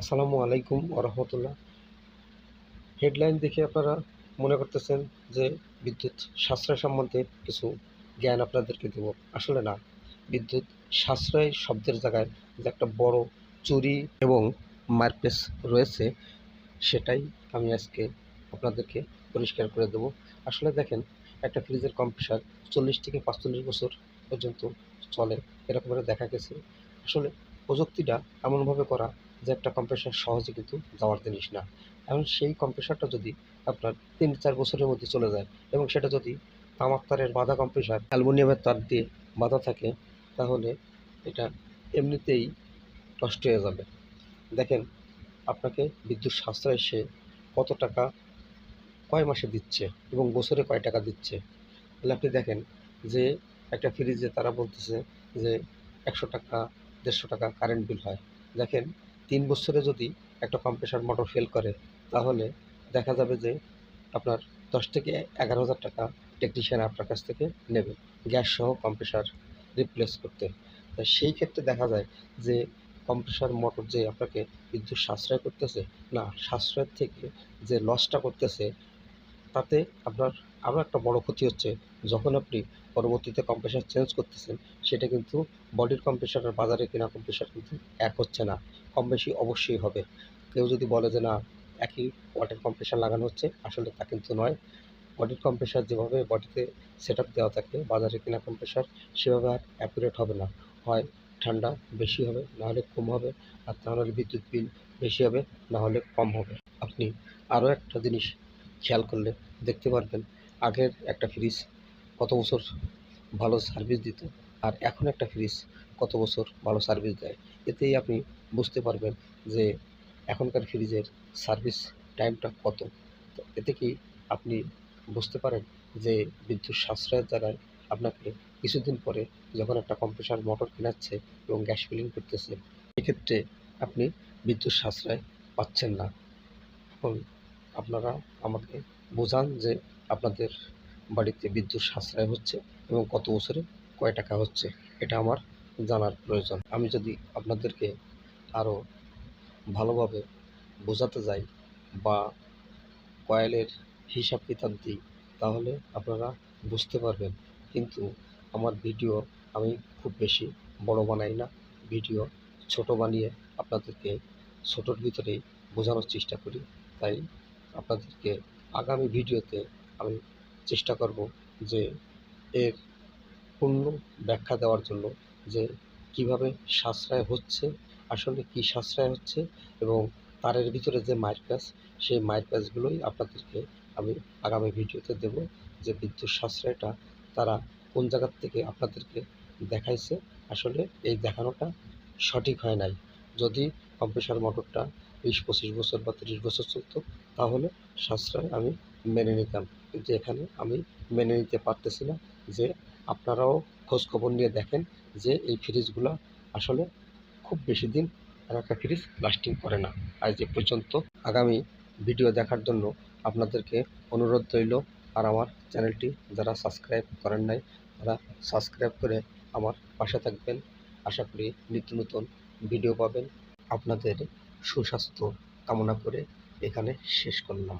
আসসালামু আলাইকুম ওরহমতুল্লাহ হেডলাইন দেখে আপনারা মনে করতেছেন যে বিদ্যুৎ সাশ্রয় সম্বন্ধে কিছু জ্ঞান আপনাদেরকে দেব। আসলে না, বিদ্যুৎ সাশ্রয় শব্দের জায়গায় যে একটা বড় চুরি এবং মারপেস রয়েছে, সেটাই আমি আজকে আপনাদেরকে পরিষ্কার করে দেব। আসলে দেখেন, একটা ফ্রিজের কম্প্রেসার চল্লিশ থেকে পাঁচচল্লিশ বছর পর্যন্ত চলে এরকমভাবে দেখা গেছে। আসলে প্রযুক্তিটা এমনভাবে করা যে একটা কম্প্রেসার সহজে কিন্তু যাওয়ার জিনিস না। এখন সেই কম্প্রেসারটা যদি আপনার তিন চার বছরের মধ্যে চলে যায় এবং সেটা যদি তামাক তারের বাঁধা কম্প্রেসার অ্যালুমিনিয়ামের তার দিয়ে বাঁধা থাকে, তাহলে এটা এমনিতেই নষ্ট হয়ে যাবে। দেখেন, আপনাকে বিদ্যুৎ সাশ্রয় সে কত টাকা কয় মাসে দিচ্ছে এবং বছরে কয় টাকা দিচ্ছে? তাহলে আপনি দেখেন যে একটা ফ্রিজে তারা বলতেছে যে একশো টাকা, দেড়শো টাকা কারেন্ট বিল হয়। দেখেন তিন বছরে যদি একটা কম্প্রেসার মোটর ফেল করে, তাহলে দেখা যাবে যে আপনার দশ থেকে এগারো হাজার টাকা টেকনিশিয়ান আপনার কাছ থেকে নেবে। গ্যাস সহ কম্প্রেসার রিপ্লেস করতে। তা সেই ক্ষেত্রে দেখা যায় যে কম্প্রেসার মোটর যে আপনাকে বিদ্যুৎ সাশ্রয় করতেছে, না, সাশ্রয়ের থেকে যে লসটা করতেছে তাতে আপনার আরও একটা বড় ক্ষতি হচ্ছে, যখন আপনি পরবর্তীতে কম্প্রেসার চেঞ্জ করতেছেন, সেটা কিন্তু বডির কম্প্রেসার আর বাজারে কেনা কম্প্রেসার কিন্তু এক হচ্ছে না, কম বেশি অবশ্যই হবে। কেউ যদি বলে যে না, একই ওয়াটার কম্প্রেসার লাগানো হচ্ছে, আসলে তা কিন্তু নয়। বডির কম্প্রেসার যেভাবে বডিতে সেট আপ দেওয়া থাকে, বাজারে কেনা কম্প্রেসার সেভাবে আর অ্যাকুরেট হবে না। হয় ঠান্ডা বেশি হবে নাহলে কম হবে, আর তাহলে বিদ্যুৎ বিল বেশি হবে, না হলে কম হবে। আপনি আরও একটা জিনিস খেয়াল করলে দেখতে পারবেন আগের একটা ফ্রিজ কত বছর ভালো সার্ভিস দিত আর এখন একটা ফ্রিজ কত বছর ভালো সার্ভিস দেয়। এতেই আপনি বুঝতে পারবেন যে এখনকার ফ্রিজের সার্ভিস টাইমটা কত। তো এতে কি আপনি বুঝতে পারেন যে বিদ্যুৎ সাশ্রয়ের দ্বারায় আপনাকে কিছুদিন পরে যখন একটা কম্প্রেসার মোটর কেনাচ্ছে এবং গ্যাস ফিলিং করতেছে, এক্ষেত্রে আপনি বিদ্যুৎ সাশ্রয় পাচ্ছেন না। এখন আপনারা আমাকে বোঝান যে আপনাদের বাড়িতে বিদ্যুৎ সাশ্রয় হচ্ছে এবং কত বছরে কয় টাকা হচ্ছে, এটা আমার জানার প্রয়োজন। আমি যদি আপনাদেরকে আরও ভালোভাবে বোঝাতে যাই বা কয়েলের হিসাব কিতাব দিই, তাহলে আপনারা বুঝতে পারবেন। কিন্তু আমার ভিডিও আমি খুব বেশি বড় বানাই না। ভিডিও ছোট বানিয়ে আপনাদেরকে ছোটোর ভিতরেই বোঝানোর চেষ্টা করি। তাই আপনাদেরকে আগামী ভিডিওতে আমি চেষ্টা করব যে এর পূর্ণ ব্যাখ্যা দেওয়ার জন্য যে কীভাবে সাশ্রয় হচ্ছে, আসলে কি সাশ্রয় হচ্ছে এবং তারের ভিতরে যে মাইরপ্যাচ সেই মাইরপ্যাচগুলোই আপনাদেরকে আমি আগামী ভিডিওতে দেব যে বিদ্যুৎ সাশ্রয়টা তারা কোন জায়গার থেকে আপনাদেরকে দেখাইছে। আসলে এই দেখানোটা সঠিক হয় নাই। যদি কম্প্রেসার মোটরটা বিশ, পঁচিশ বছর বা তিরিশ বছর চলতো, তাহলে সাশ্রয় আমি মেনে নিতাম। কিন্তু এখানে আমি মেনে নিতে পারতেছি না যে আপনারাও খোঁজ খবর নিয়ে দেখেন যে এই ফ্রিজগুলো আসলে খুব বেশি দিন একটা ফ্রিজ লাস্টিং করে না। আজ এ পর্যন্ত আগামী ভিডিও দেখার জন্য আপনাদেরকে অনুরোধ রইল আর আমার চ্যানেলটি যারা সাবস্ক্রাইব করেন নাই, তারা সাবস্ক্রাইব করে আমার পাশে থাকবেন। আশা করি নিত্য নতুন ভিডিও পাবেন। আপনাদের সুস্বাস্থ্য কামনা করে এখানে শেষ করলাম।